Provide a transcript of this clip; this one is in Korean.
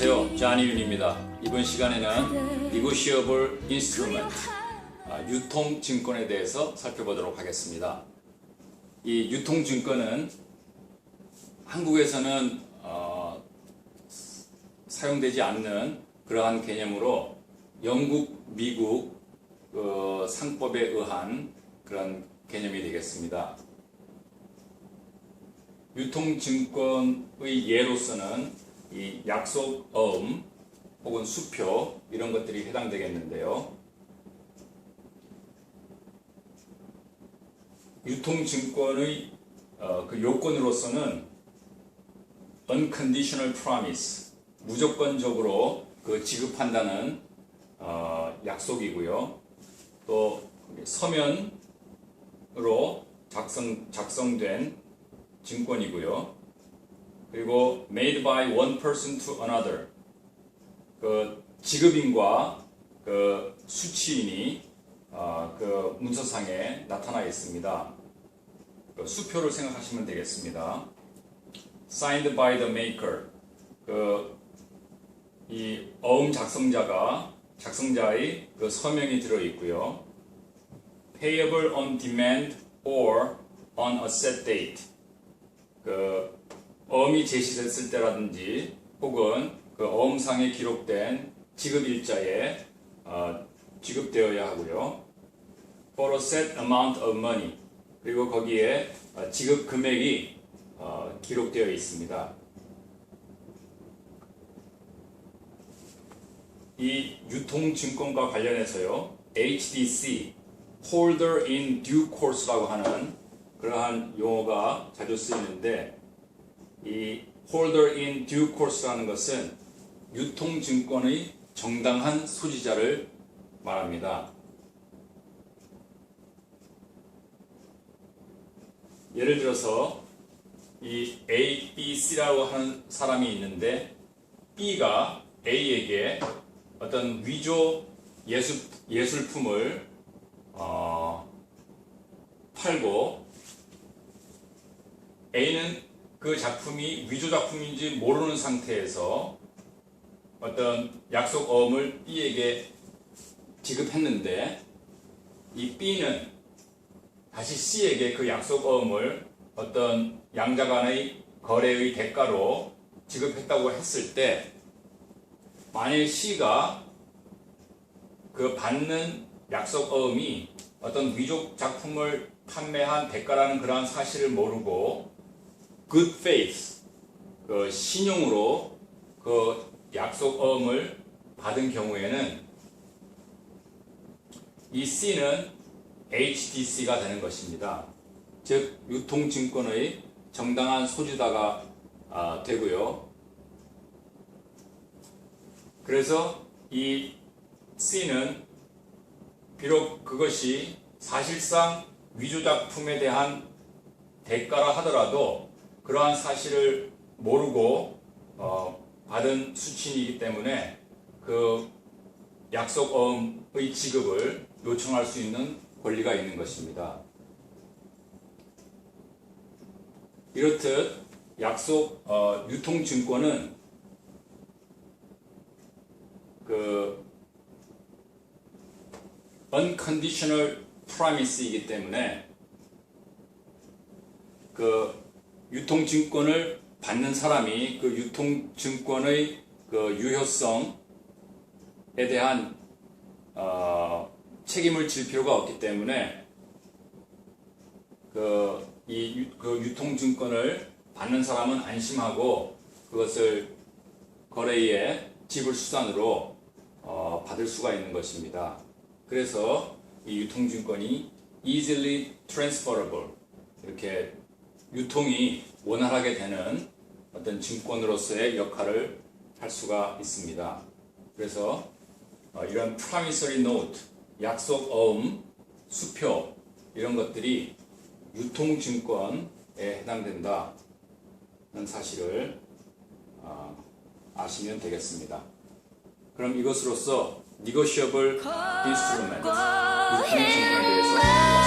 안녕하세요. 자니윤입니다. 이번 시간에는 Negotiable Instrument, 아, 유통증권에 대해서 살펴보도록 하겠습니다. 이 유통증권은 한국에서는 어, 사용되지 않는 그러한 개념으로 영국, 미국 그 상법에 의한 그런 개념이 되겠습니다. 유통증권의 예로서는 이 약속 어음 혹은 수표 이런 것들이 해당되겠는데요. 유통증권의 어, 그 요건으로서는 unconditional promise 무조건적으로 그 지급한다는 어, 약속이고요. 또 서면으로 작성 작성된 증권이고요. 그리고 made by one person to another 그 지급인과 그 수취인이 어, 그 문서상에 나타나 있습니다. 그 수표를 생각하시면 되겠습니다. signed by the maker 그 이 어음 작성자가 작성자의 그 서명이 들어 있고요. payable on demand or on a set date 그 어음이 제시됐을 때라든지 혹은 그 어음상에 기록된 지급 일자에 어, 지급되어야 하고요. For a set amount of money 그리고 거기에 어, 지급 금액이 어, 기록되어 있습니다. 이 유통증권과 관련해서요. HDC Holder in Due Course라고 하는 그러한 용어가 자주 쓰이는데 이 holder in due course라는 것은 유통증권의 정당한 소지자를 말합니다. 예를 들어서 이 A, B, C라고 하는 사람이 있는데 B가 A에게 어떤 위조 예술, 예술품을 어, 팔고 A는 그 작품이 위조 작품인지 모르는 상태에서 어떤 약속 어음을 B에게 지급했는데 이 B는 다시 C에게 그 약속 어음을 어떤 양자 간의 거래의 대가로 지급했다고 했을 때 만일 C가 그 받는 약속 어음이 어떤 위조 작품을 판매한 대가라는 그러한 사실을 모르고 good faith 그 신용으로 그 약속 어음을 받은 경우에는 이 C는 HDC가 되는 것입니다. 즉 유통증권의 정당한 소지자가 아, 되고요. 그래서 이 C는 비록 그것이 사실상 위조 작품에 대한 대가라 하더라도 그러한 사실을 모르고 어, 받은 수친이기 때문에 그 약속 어음의 지급을 요청할 수 있는 권리가 있는 것입니다. 이렇듯 약속 어, 유통증권은 그 unconditional promise이기 때문에 그 유통증권을 받는 사람이 그 유통증권의 그 유효성에 대한 어, 책임을 질 필요가 없기 때문에 그, 이 유, 그 유통증권을 받는 사람은 안심하고 그것을 거래의 지불 수단으로 어, 받을 수가 있는 것입니다. 그래서 이 유통증권이 easily transferable 이렇게 유통이 원활하게 되는 어떤 증권으로서의 역할을 할 수가 있습니다. 그래서 어, 이런 promissory note, 약속 어음, 수표 이런 것들이 유통증권에 해당된다는 사실을 어, 아시면 되겠습니다. 그럼 이것으로서 negotiable instrument 그 부분에 대해서